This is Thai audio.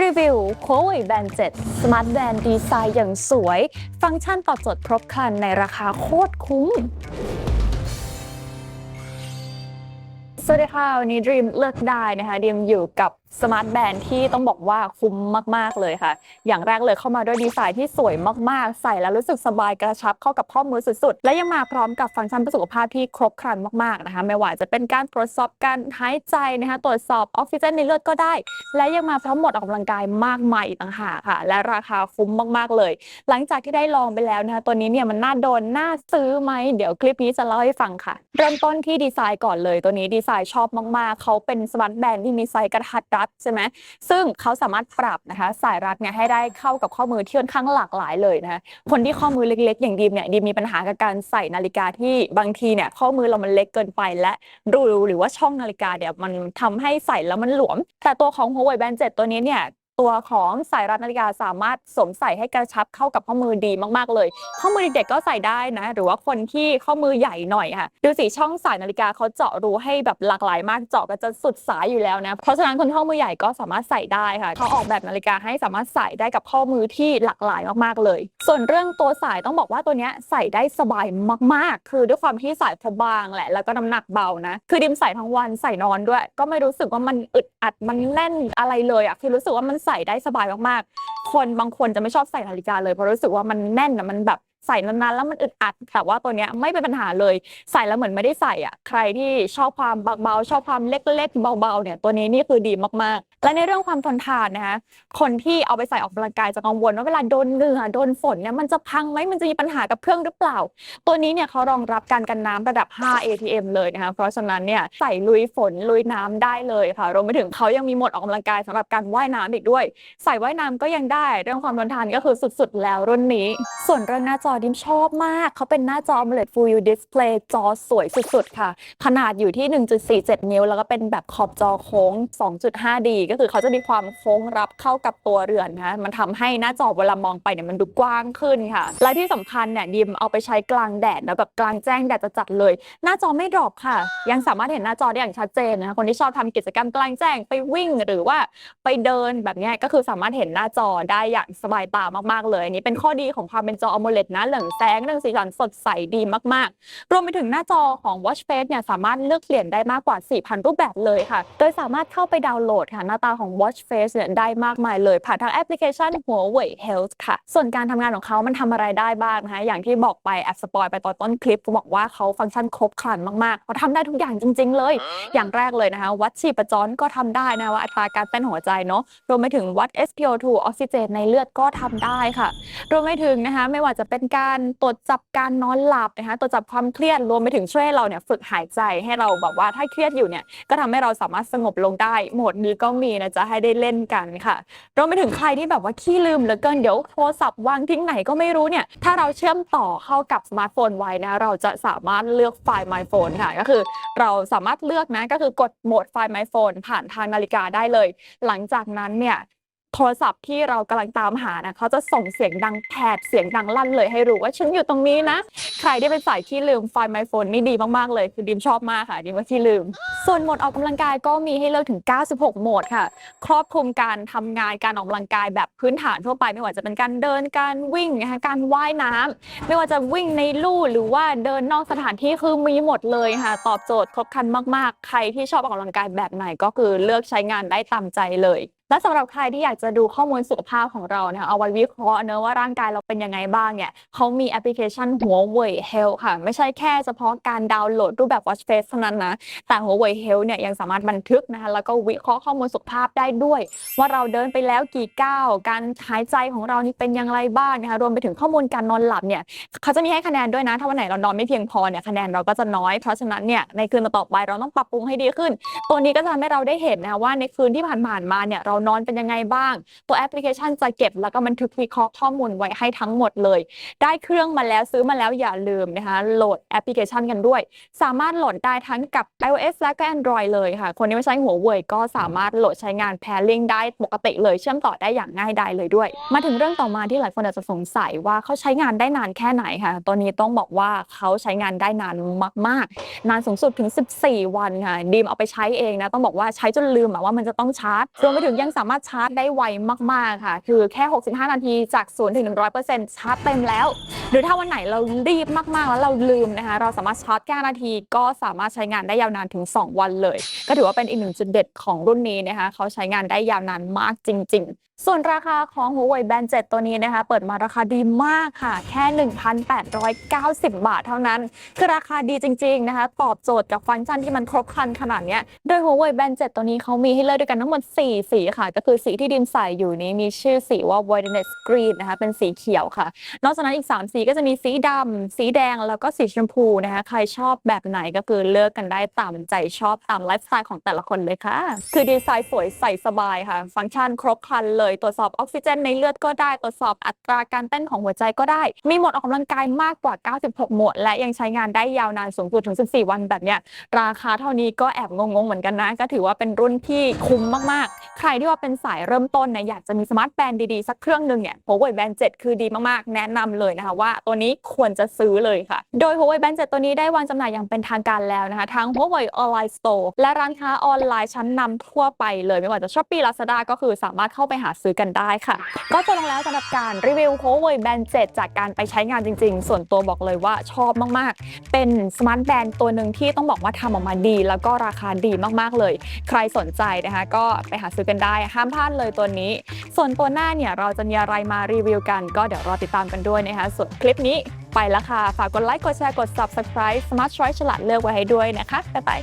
รีวิว Huawei Band 7 Smart Band ดีไซน์อย่างสวย ฟังก์ชันตอบโจทย์ครบครันในราคาโคตรคุ้มสวัสดีค่ะ วันนี้ Dream เลือกได้นะคะดีมอยู่กับ สมาร์ทแบนด์ที่ต้องบอกว่าคุ้มมาก ๆ เลยค่ะ อย่างแรกเลยเข้ามาด้วยดีไซน์ที่สวยมาก ๆ ใส่แล้วรู้สึกสบายกระชับเข้ากับข้อมือสุด ๆ และยังมาพร้อมกับฟังก์ชันเพื่อสุขภาพที่ครบครันมาก ๆ นะคะ ไม่ว่าจะเป็นการตรวจสอบการหายใจนะคะ ตรวจสอบออกซิเจนในเลือดก็ได้ และยังมาพร้อมหมดออกกำลังกายมากมายอีกต่างหากค่ะ และราคาคุ้มมาก ๆ เลย หลังจากที่ได้ลองไปแล้วนะคะตัวนี้เนี่ยมันน่าโดนน่าซื้อไหมเดี๋ยวคลิปนี้จะเล่าให้ฟังค่ะ เริ่มต้นที่ดีไซน์ก่อนเลย ตัวนี้ดีไซน์ชอบมาก ๆเขาเป็นสมาร์ทแบนด์ที่มีไซส์กระทัดรัดใช่ไหมซึ่งเขาสามารถปรับนะคะ สายรัดเนี่ยให้ได้เข้ากับข้อมือที่ค่อนข้างหลากหลายเลยนะคะคนที่ข้อมือเล็กๆ อย่างดีมเนี่ยดีมมีปัญหากับการใส่นาฬิกาที่บางทีเนี่ยข้อมือเรามันเล็กเกินไปและรูหรือว่าช่องนาฬิกาเนี่ยมันทำให้ใส่แล้วมันหลวม แต่ตัวของ Huawei Band 7 ตัวนี้เนี่ย ตัวของสายรัดนาฬิกาสามารถสวมใส่ให้กระชับเข้ากับข้อมือดีมากๆเลย ข้อมือเด็กๆก็ใส่ได้นะ หรือว่าคนที่ข้อมือใหญ่หน่อยค่ะ ดูสิช่องสายนาฬิกาเขาเจาะรูให้แบบหลากหลายมากเจาะก็จะสุดสายอยู่แล้วนะ เพราะฉะนั้นคนข้อมือใหญ่ก็สามารถใส่ได้ค่ะเขาออกแบบนาฬิกาให้สามารถใส่ได้กับข้อมือที่หลากหลายมากๆเลย ส่วนเรื่องตัวสายต้องบอกว่าตัวนี้ใส่ได้สบายมากๆ คือด้วยความที่สายเขาบางแหละ แล้วก็น้ำหนักเบานะ คือดิมใส่ทั้งวันใส่นอนด้วย ก็ไม่รู้สึกว่ามันอึดอัดมันแน่นอะไรเลยอะคือรู้สึกว่ามันใสได้สบายมากๆ คนบางคนจะไม่ชอบใส่นาฬิกาเลยเพราะรู้สึกว่ามันแน่นอะมันแบบ ใส่นานๆแล้วมันอึดอัด แต่ว่าตัวเนี้ยไม่เป็นปัญหาเลย ใส่แล้วเหมือนไม่ได้ใส่อะใครที่ชอบความเบาๆชอบความเล็กๆเบาๆเนี่ยตัวนี้นี่คือดีมากๆ และในเรื่องความทนทานนะคะคนที่เอาไปใส่ออกกำลังกายจะกังวลว่าเวลาโดนเหงื่อโดนฝนเนี่ยมันจะพังไหมมันจะมีปัญหากับเครื่องหรือเปล่า ตัวนี้เนี่ยเขารองรับการกันน้ำระดับ 5 ATM เลยนะคะเพราะฉะนั้นเนี่ยใส่ลุยฝนลุยน้ำได้เลยค่ะรวมไปถึงเขายังมีหมดออกกำลังกายสำหรับการว่ายน้ำอีกด้วย ใส่ว่ายน้ำก็ยังได้ เรื่องความทนทานก็คือสุดๆ แล้วรุ่นนี้ ส่วนเรื่องหน้าจอดิมชอบมาก เขาเป็นหน้าจอ AMOLED Full View Display จอสวยสุดๆ ค่ะ ขนาดอยู่ที่ 1.47 นิ้ว แล้วก็เป็นแบบขอบจอโค้ง 2.5D ก็คือเขาจะมีความโค้งรับเข้ากับตัวเรือนนะคะมันทำให้หน้าจอเวลามองไปเนี่ยมันดูกว้างขึ้นค่ะ และที่สำคัญเนี่ยดิมเอาไปใช้กลางแดดแล้วแบบกลางแจ้งแดดจัดๆเลย หน้าจอไม่ดรอปค่ะ ยังสามารถเห็นหน้าจอได้อย่างชัดเจนนะคะคนที่ชอบทำกิจกรรมกลางแจ้งไปวิ่งหรือว่าไปเดินแบบนี้ก็คือสามารถเห็นหน้าจอได้อย่างสบายตามากๆเลยอันนี้เป็นข้อดีของความเป็นจอ AMOLED นะเหลืองแสงเรื่องสีสันสดใสดีมากๆ รวมไปถึงหน้าจอของ Watch Face เนี่ยสามารถเลือกเปลี่ยนได้มากกว่า 4,000 รูปแบบเลยค่ะ โดยสามารถเข้าไปดาวน์โหลดค่ะหน้าตาของ Watch Face เนี่ยได้มากมายเลย ผ่านทางแอปพลิเคชัน Huawei Health ค่ะ ส่วนการทำงานของเขามันทำอะไรได้บ้างนะคะอย่างที่บอกไปแอบสปอยไปตอนต้นคลิปบอกว่าเขาฟังก์ชันครบครันมากๆเขาทำได้ทุกอย่างจริง ๆ เลย อย่างแรกเลยนะคะ วัดชีพจรก็ทำได้นะว่าอัตราการเต้นหัวใจเนาะรวมไปถึงวัด SpO2 ออกซิเจนในเลือดก็ทำได้ค่ะ รวมไปถึงนะคะ ไม่ว่าจะเป็นการตรวจจับการนอนหลับนะคะตรวจจับความเครียดรวมไปถึงช่วยเราเนี่ยฝึกหายใจให้เราแบบว่าถ้าเครียดอยู่เนี่ยก็ทำให้เราสามารถสงบลงได้โหมดนี้ก็มีนะจ๊ะให้ได้เล่นกันค่ะรวมไปถึงใครที่แบบว่าขี้ลืมเหลือเกินเดี๋ยวโทรศัพท์วางทิ้งไหนก็ไม่รู้เนี่ยถ้าเราเชื่อมต่อเข้ากับสมาร์ทโฟนไว้นะเราจะสามารถเลือกไฟล์ My Phone ค่ะ ก็คือเราสามารถเลือกนะก็คือกดโหมดไฟล์ My Phone ผ่านทางนาฬิกาได้เลย หลังจากนั้นเนี่ย โทรศัพท์ที่เรากำลังตามหานะเขาจะส่งเสียงดังแผดเสียงดังลั่นเลยให้รู้ว่าฉันอยู่ตรงนี้นะ ใครที่เป็นสายขี้ลืมไฟล์ My Phone นี่ดีมากๆเลย คือดิมชอบมากค่ะดิมว่าขี้ลืม ส่วนโหมดออกกำลังกายก็มีให้เลือกถึง 96 โหมดค่ะ ครอบคลุมการทำงานการออกกำลังกายแบบพื้นฐานทั่วไป ไม่ว่าจะเป็นการเดินการวิ่งนะคะการว่ายน้ำไม่ว่าจะวิ่งในลู่หรือว่าเดินนอกสถานที่คือมีหมดเลยค่ะตอบโจทย์ครบครันมาก ๆ ใครที่ชอบออกกำลังกายแบบไหนก็คือเลือกใช้งานได้ตามใจเลย และสำหรับใครที่อยากจะดูข้อมูลสุขภาพของเราเนี่ยเอาไว้วิเคราะห์เนอะว่าร่างกายเราเป็นยังไงบ้างเนี่ยเขามีแอปพลิเคชัน Huawei Health ค่ะ ไม่ใช่แค่เฉพาะการดาวน์โหลดรูปแบบ Watch Face เท่านั้นนะ แต่ Huawei Health เนี่ยยังสามารถบันทึกนะคะแล้วก็วิเคราะห์ข้อมูลสุขภาพได้ด้วย ว่าเราเดินไปแล้วกี่ก้าวการหายใจของเรานี่เป็นอย่างไรบ้างนะคะรวมไปถึงข้อมูลการนอนหลับเนี่ยเขาจะมีให้คะแนนด้วยนะถ้าวันไหนเรานอนไม่เพียงพอเนี่ยคะแนนเราก็จะน้อยเพราะฉะนั้นเนี่ยในคืนต่อไปเราต้องปรับปรุงให้ดีขึ้น ตัวนี้ก็จะทำให้เราได้เห็นนะว่าในคืนที่ผ่านๆมาเนี่ยเรานอนเป็นยังไงบ้าง ตัวแอปพลิเคชันจะเก็บแล้วก็บันทึกวิเคราะห์ข้อมูลไว้ให้ทั้งหมดเลย ได้เครื่องมาแล้วซื้อมาแล้วอย่าลืมนะคะโหลดแอปพลิเคชันกันด้วย สามารถโหลดได้ทั้งกับ iOS และก็ Android เลยค่ะ คนที่ไม่ใช้หัวเว่ยก็สามารถโหลดใช้งาน pairing ได้ปกติเลยเชื่อมต่อได้อย่างง่ายดายเลยด้วย มาถึงเรื่องต่อมาที่หลายคนอาจจะสงสัยว่าเขาใช้งานได้นานแค่ไหนค่ะ ตัวนี้ต้องบอกว่าเขาใช้งานได้นานมาก ๆ นานสูงสุดถึง 14 วันค่ะดีมเอาไปใช้เองนะต้องบอกว่าใช้จนลืมว่ามันจะต้องชาร์จรวมไปถึงยังสามารถชาร์จได้ไวมากๆค่ะ คือแค่ 65 นาทีจาก0ถึง100%ชาร์จเต็มแล้ว หรือถ้าวันไหนเรารีบมากๆ แล้วเราลืมนะคะ เราสามารถชาร์จแค่นาทีก็สามารถใช้งานได้ยาวนานถึง 2 วันเลย ก็ถือว่าเป็นอีกหนึ่งจุดเด็ดของรุ่นนี้นะคะ เขาใช้งานได้ยาวนานมากจริงๆ ส่วนราคาของ Huawei Band 7 ตัวนี้นะคะ เปิดมาราคาดีมากค่ะ แค่ 1,890 บาทเท่านั้น คือราคาดีจริง ๆ นะคะ ตอบโจทย์กับฟังก์ชันที่มันครบครันขนาดนี้โดย Huawei Band 7 ตัวนี้เขามีให้เลือกด้วยกันทั้งหมด 4 สีค่ะ ก็คือสีที่ดิมใส่อยู่นี้มีชื่อสีว่า Wilderness Green นะคะ เป็นสีเขียวค่ะ นอกจากนั้นอีก 3 สีก็จะมีสีดำสีแดงแล้วก็สีชมพูนะคะ ใครชอบแบบไหนก็คือเลือกกันได้ตามใจชอบตามไลฟ์สไตล์ของแต่ละคนเลยค่ะ คือดีไซน์สวยใส่สบายค่ะ ฟังก์ชันครบครันเลยตรวจสอบออกซิเจนในเลือดก็ได้ ตรวจสอบอัตราการเต้นของหัวใจก็ได้ มีหมดออกกำลังกายมากกว่า 96 หมดและยังใช้งานได้ยาวนานสูงสุดถึง 14 วันแบบเนี้ย ราคาเท่านี้ก็แอบงงๆเหมือนกันนะ ก็ถือว่าเป็นรุ่นที่คุ้มมากๆ ใครที่ว่าเป็นสายเริ่มต้นนะอยากจะมีสมาร์ทแบนด์ดีๆ สักเครื่องหนึ่งเนี่ย Huawei Band 7 คือดีมากๆ แนะนำเลยนะคะว่าตัวนี้ควรจะซื้อเลยค่ะ โดย Huawei Band 7 ตัวนี้ได้วางจำหน่ายอย่างเป็นทางการแล้วนะคะทั้ง Huawei Online Store และร้านค้าออนไลน์ชั้นนำทั่วไปเลยไม่ว่าจะ Shopee Lazada ก็คือสามารถเข้าไปหาซื้อกันได้ค่ะ ก็จบลงแล้วสำหรับการรีวิว Huawei Band 7 จากการไปใช้งานจริง ๆ ส่วนตัวบอกเลยว่าชอบมากๆ เป็นสมาร์ทแบนด์ตัวหนึ่งที่ต้องบอกว่าทำออกมาดี แล้วก็ราคาดีมากๆเลย ใครสนใจนะคะก็ไปหาซื้อกันได้ห้ามพลาดเลยตัวนี้ ส่วนตัวหน้าเนี่ยเราจะมีอะไรมารีวิวกันก็เดี๋ยวรอติดตามกันด้วยนะคะส่วนคลิปนี้ไปแล้วค่ะ ฝากกดไลค์ กดแชร์ กด subscribe Smart Choice ฉลาดเลือกไว้ให้ด้วยนะคะ บ๊ายบาย